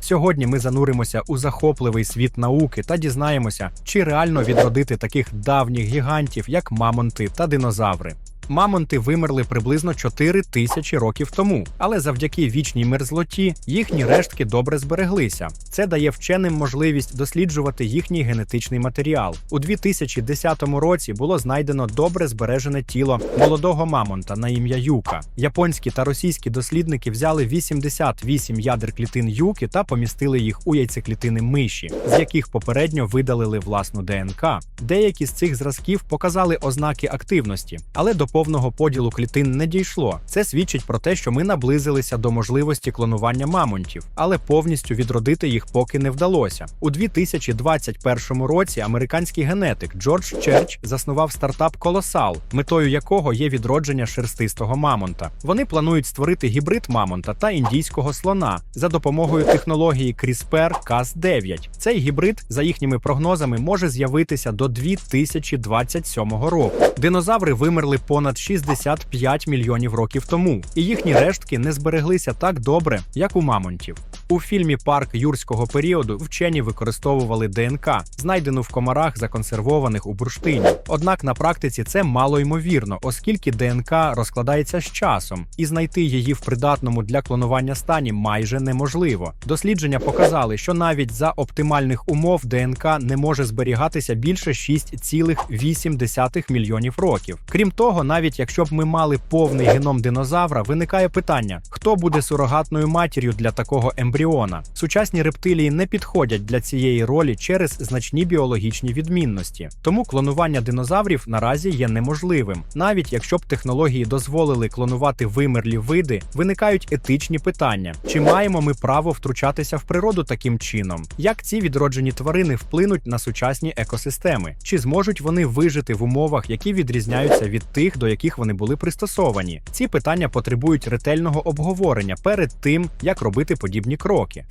Сьогодні ми зануримося у захопливий світ науки та дізнаємося, чи реально відродити таких давніх гігантів, як мамонти та динозаври. Мамонти вимерли приблизно 4 тисячі років тому, але завдяки вічній мерзлоті їхні рештки добре збереглися. Це дає вченим можливість досліджувати їхній генетичний матеріал. У 2010 році було знайдено добре збережене тіло молодого мамонта на ім'я Юка. Японські та російські дослідники взяли 88 ядер клітин юки та помістили їх у яйцеклітини миші, з яких попередньо видалили власну ДНК. Деякі з цих зразків показали ознаки активності, але до повного поділу клітин не дійшло. Це свідчить про те, що ми наблизилися до можливості клонування мамонтів, але повністю відродити їх поки не вдалося. У 2021 році американський генетик Джордж Черч заснував стартап Колосал, метою якого є відродження шерстистого мамонта. Вони планують створити гібрид мамонта та індійського слона за допомогою технології CRISPR-Cas9. Цей гібрид, за їхніми прогнозами, може з'явитися до 2027 року. Динозаври вимерли понад 65 мільйонів років тому, і їхні рештки не збереглися так добре, як у мамонтів. У фільмі Парк юрського періоду вчені використовували ДНК, знайдену в комарах, законсервованих у бурштині. Однак на практиці це мало ймовірно, оскільки ДНК розкладається з часом, і знайти її в придатному для клонування стані майже неможливо. Дослідження показали, що навіть за оптимальних умов ДНК не може зберігатися більше 6,8 мільйонів років. Крім того, навіть якщо б ми мали повний геном динозавра, виникає питання: хто буде сурогатною матір'ю для такого ембріона? Сучасні рептилії не підходять для цієї ролі через значні біологічні відмінності. Тому клонування динозаврів наразі є неможливим. Навіть якщо б технології дозволили клонувати вимерлі види, виникають етичні питання: чи маємо ми право втручатися в природу таким чином? Як ці відроджені тварини вплинуть на сучасні екосистеми? Чи зможуть вони вижити в умовах, які відрізняються від тих, до яких вони були пристосовані? Ці питання потребують ретельного обговорення перед тим, як робити подібні кроки.